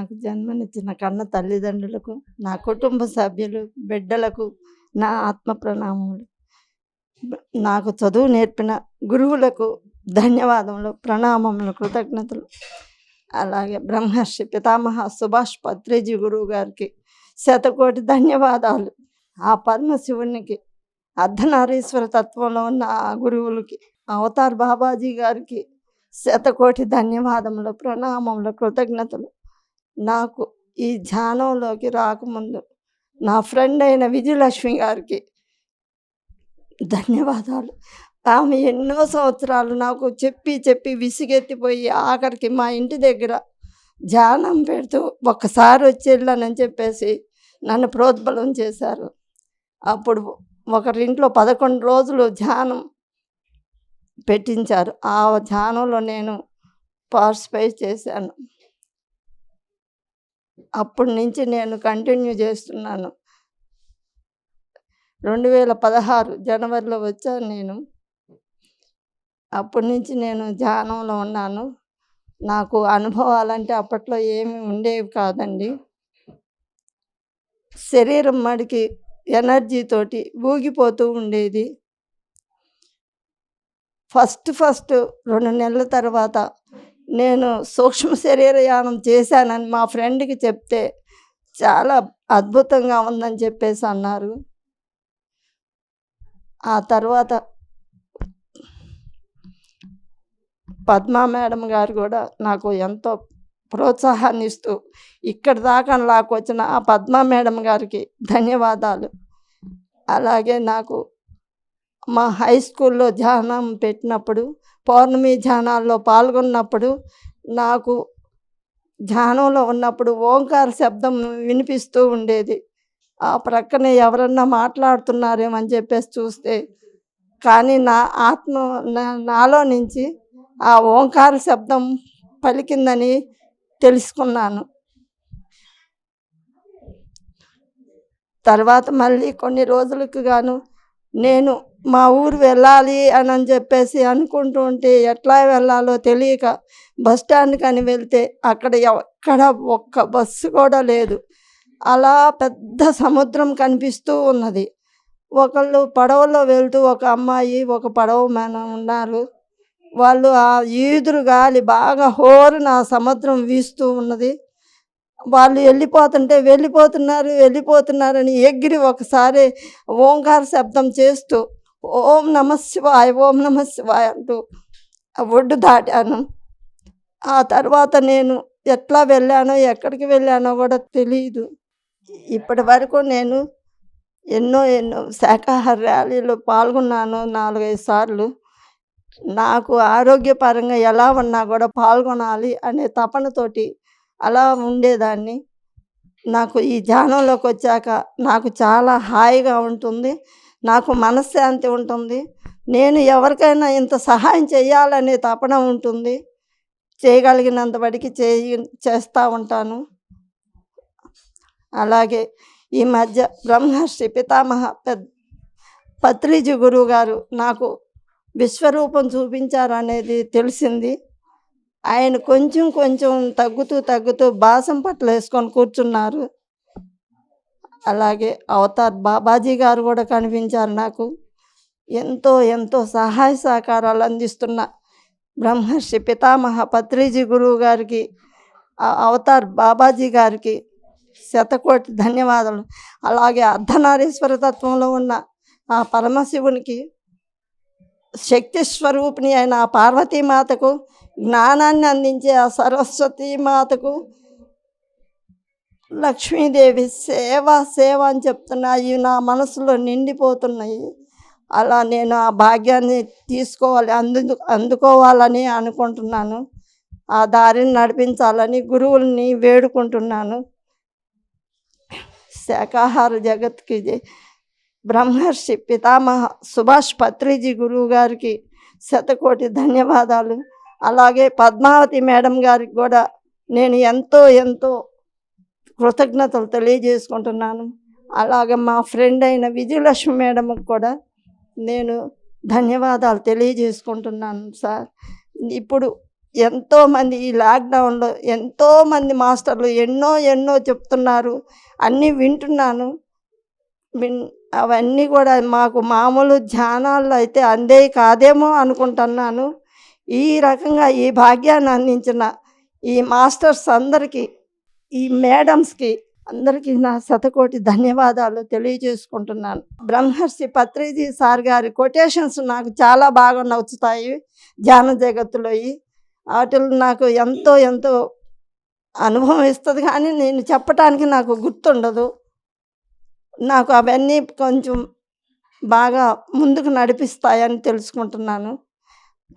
నాకు జన్మనిచ్చిన కన్న తల్లిదండ్రులకు నా కుటుంబ సభ్యులు బిడ్డలకు నా ఆత్మ ప్రణామములు. నాకు చదువు నేర్పిన గురువులకు ధన్యవాదములు ప్రణామములు కృతజ్ఞతలు. అలాగే బ్రహ్మర్షి పితామహ సుభాష్ పత్రిజీ గురువు గారికి శతకోటి ధన్యవాదాలు. ఆ పరమశివునికి అర్ధనారీశ్వర తత్వంలో ఉన్న ఆ గురువులకి అవతార్ బాబాజీ గారికి శతకోటి ధన్యవాదములు ప్రణామములు కృతజ్ఞతలు. నాకు ఈ ధ్యానంలోకి రాకముందు నా ఫ్రెండ్ అయిన విజయలక్ష్మి గారికి ధన్యవాదాలు. ఆమె ఎన్నో సంవత్సరాలు నాకు చెప్పి చెప్పి విసిగెత్తిపోయి ఆఖరికి మా ఇంటి దగ్గర ధ్యానం పెడుతూ ఒక్కసారి వచ్చేళ్ళనని చెప్పేసి నన్ను ప్రోద్బలం చేశారు. అప్పుడు ఒకరింట్లో పదకొండు రోజులు ధ్యానం పెట్టించారు. ఆ ధ్యానంలో నేను పార్టిసిపేట్ చేశాను. అప్పటి నుంచి నేను కంటిన్యూ చేస్తున్నాను. రెండు వేల పదహారు జనవరిలో వచ్చాను నేను. అప్పటి నుంచి నేను ధ్యానంలో ఉన్నాను. నాకు అనుభవాలంటే అప్పట్లో ఏమి ఉండేవి కాదండి. శరీరం మడికి ఎనర్జీతోటి ఊగిపోతూ ఉండేది. ఫస్ట్ ఫస్ట్ రెండు నెలల తర్వాత నేను సూక్ష్మ శరీరయానం చేశానని మా ఫ్రెండ్కి చెప్తే చాలా అద్భుతంగా ఉందని చెప్పేసి అన్నారు. ఆ తర్వాత పద్మా మేడం గారు కూడా నాకు ఎంతో ప్రోత్సాహాన్ని ఇస్తూ ఇక్కడి దాకా లాక్కొచ్చిన ఆ పద్మా మేడం గారికి ధన్యవాదాలు. అలాగే నాకు మా హై స్కూల్లో ధ్యానం పెట్టినప్పుడు పౌర్ణమి ధ్యానాల్లో పాల్గొన్నప్పుడు నాకు ధ్యానంలో ఉన్నప్పుడు ఓంకార శబ్దం వినిపిస్తూ ఉండేది. ఆ ప్రక్కనే ఎవరన్నా మాట్లాడుతున్నారేమో అని చెప్పేసి చూస్తే కానీ నా ఆత్మ నా- నాలో నుంచి ఆ ఓంకార శబ్దం పలికిందని తెలుసుకున్నాను. తర్వాత మళ్ళీ కొన్ని రోజులకు గాను నేను మా ఊరు వెళ్ళాలి అని అని చెప్పేసి అనుకుంటూ ఉంటే ఎట్లా వెళ్ళాలో తెలియక బస్ స్టాండ్కి అని వెళ్తే అక్కడ ఎక్కడ ఒక్క బస్సు కూడా లేదు. అలా పెద్ద సముద్రం కనిపిస్తూ ఉన్నది. ఒకళ్ళు పడవలో వెళ్తూ ఒక అమ్మాయి ఒక పడవ మన ఉన్నారు. వాళ్ళు ఆ ఈదురు గాలి బాగా హోరున సముద్రం వీస్తూ ఉన్నది. వాళ్ళు వెళ్ళిపోతుంటే వెళ్ళిపోతున్నారు వెళ్ళిపోతున్నారని ఎగిరి ఒకసారి ఓంకార శబ్దం చేస్తూ ఓం నమ శివాయ ఓం నమ శివాయ అంటూ ఆ ఒడ్డు దాటాను. ఆ తర్వాత నేను ఎట్లా వెళ్ళానో ఎక్కడికి వెళ్ళానో కూడా తెలియదు ఇప్పటి వరకు నేను ఎన్నో ఎన్నో శాఖాహార ర్యాలీలో పాల్గొన్నాను నాలుగైదు సార్లు. నాకు ఆరోగ్యపరంగా ఎలా ఉన్నా కూడా పాల్గొనాలి అనే తపనతోటి అలా ఉండేదాన్ని. నాకు ఈ ధ్యానంలోకి వచ్చాక నాకు చాలా హాయిగా ఉంటుంది. నాకు మనశ్శాంతి ఉంటుంది. నేను ఎవరికైనా ఇంత సహాయం చేయాలనే తపన ఉంటుంది. చేయగలిగినంత బడికి చేయి చేస్తూ ఉంటాను. అలాగే ఈ మధ్య బ్రహ్మర్షి పితామహ పెద్ద పత్రిజీ గురువు గారు నాకు విశ్వరూపం చూపించారు అనేది తెలిసింది. ఆయన కొంచెం కొంచెం తగ్గుతూ తగ్గుతూ బాసం పట్ల వేసుకొని కూర్చున్నారు. అలాగే అవతార్ బాబాజీ గారు కూడా కనిపించారు నాకు. ఎంతో ఎంతో సహాయ సహకారాలు అందిస్తున్న బ్రహ్మర్షి పితామహ పత్రిజీ గురువు గారికి అవతార్ బాబాజీ గారికి శతకోటి ధన్యవాదాలు. అలాగే అర్ధనారీశ్వర తత్వంలో ఉన్న ఆ పరమశివునికి శక్తి స్వరూపిణి అయిన ఆ పార్వతీమాతకు జ్ఞానాన్ని అందించే ఆ సరస్వతీ మాతకు లక్ష్మీదేవి సేవ సేవ అని చెప్తున్నాయి. నా మనసులో నిండిపోతున్నాయి. అలా నేను ఆ భాగ్యాన్ని తీసుకోవాలి అందు అందుకోవాలని అనుకుంటున్నాను. ఆ దారిని నడిపించాలని గురువుల్ని వేడుకుంటున్నాను. శాకాహార జగత్కి బ్రహ్మర్షి పితామహ సుభాష్ పత్రిజీ గురువు గారికి శతకోటి ధన్యవాదాలు. అలాగే పద్మావతి మేడం గారికి కూడా నేను ఎంతో ఎంతో కృతజ్ఞతలు తెలియజేసుకుంటున్నాను. అలాగే మా ఫ్రెండ్ అయిన విజయలక్ష్మి మేడంకి కూడా నేను ధన్యవాదాలు తెలియజేసుకుంటున్నాను సార్. ఇప్పుడు ఎంతోమంది ఈ లాక్డౌన్లో ఎంతోమంది మాస్టర్లు ఎన్నో ఎన్నో చెప్తున్నారు. అన్నీ వింటున్నాను. విన్ అవన్నీ కూడా మాకు మామూలు ధ్యానాల్లో అయితే అందేవి కాదేమో అనుకుంటున్నాను. ఈ రకంగా ఈ భాగ్యాన్ని అందించిన ఈ మాస్టర్స్ అందరికీ ఈ మేడమ్స్కి అందరికీ నా శతకోటి ధన్యవాదాలు తెలియజేసుకుంటున్నాను. బ్రహ్మర్షి పత్రిజీ సార్ గారి కొటేషన్స్ నాకు చాలా బాగా నచ్చుతాయి. ధ్యాన జగత్తులో వాటిలో నాకు ఎంతో ఎంతో అనుభవం ఇస్తుంది కానీ నేను చెప్పటానికి నాకు గుర్తుండదు. నాకు అవన్నీ కొంచెం బాగా ముందుకు నడిపిస్తాయని తెలుసుకుంటున్నాను.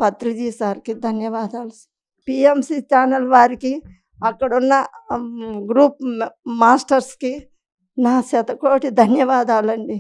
పత్రిజీ సార్కి ధన్యవాదాలు. పిఎంసి ఛానల్ వారికి అక్కడున్న గ్రూప్ మాస్టర్స్కి నా శతకోటి ధన్యవాదాలండి.